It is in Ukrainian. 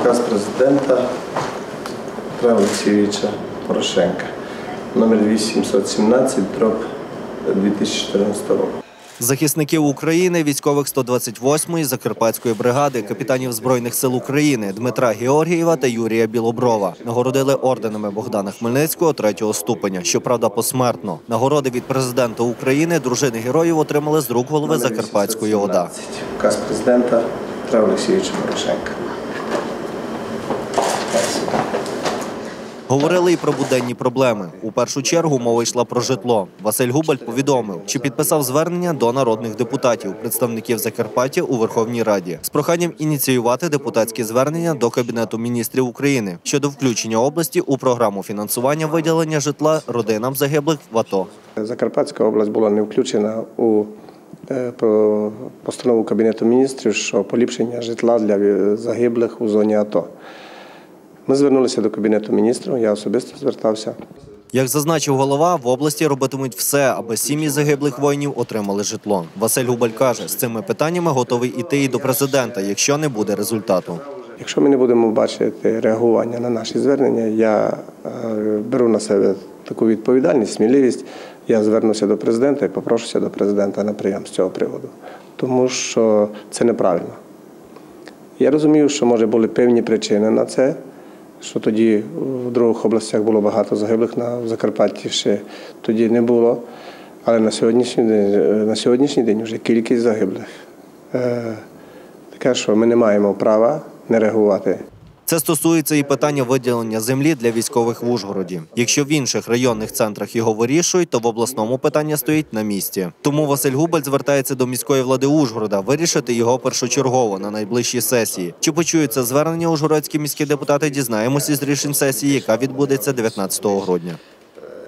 указ президента Петра Олексійовича Порошенка номер 817 дроб 2014 року. Захисників України, військових 128-ї Закарпатської бригади, капітанів збройних сил України Дмитра Георгієва та Юрія Білоброва нагородили орденами Богдана Хмельницького третього ступеня. Щоправда, посмертно нагороди від президента України дружини героїв отримали з рук голови Закарпатської ОДА. 817. Указ президента Петра Олексійовича Порошенка. Говорили і про буденні проблеми. У першу чергу мова йшла про житло. Василь Губаль повідомив, що підписав звернення до народних депутатів, представників Закарпаття у Верховній Раді з проханням ініціювати депутатські звернення до Кабінету міністрів України щодо включення області у програму фінансування виділення житла родинам загиблих в АТО. Закарпатська область була не включена у е, постанову Кабінету міністрів, що поліпшення житла для е, загиблих у зоні АТО. Ми звернулися до Кабінету міністрів, я особисто звертався. Як зазначив голова, в області робитимуть все, аби сім'ї загиблих воїнів отримали житло. Василь Губаль каже, з цими питаннями готовий іти і до президента, якщо не буде результату. Якщо ми не будемо бачити реагування на наші звернення, я е, беру на себе таку відповідальність, сміливість. Я звернуся до президента і попрошуся до президента на прийом з цього приводу, тому що це неправильно. Я розумію, що може були певні причини на це, що тоді в других областях було багато загиблих, на Закарпатті ще тоді не було. Але на сьогоднішній день, е, на сьогоднішній день вже кількість загиблих е, така, що ми не маємо права не реагувати. Це стосується і питання виділення землі для військових в Ужгороді. Якщо в інших районних центрах його вирішують, то в обласному питання стоїть на місці. Тому Василь Губаль звертається до міської влади Ужгорода вирішити його першочергово на найближчій сесії. Чи почують звернення ужгородські міські депутати? Дізнаємося з рішень сесії, яка відбудеться 19 грудня.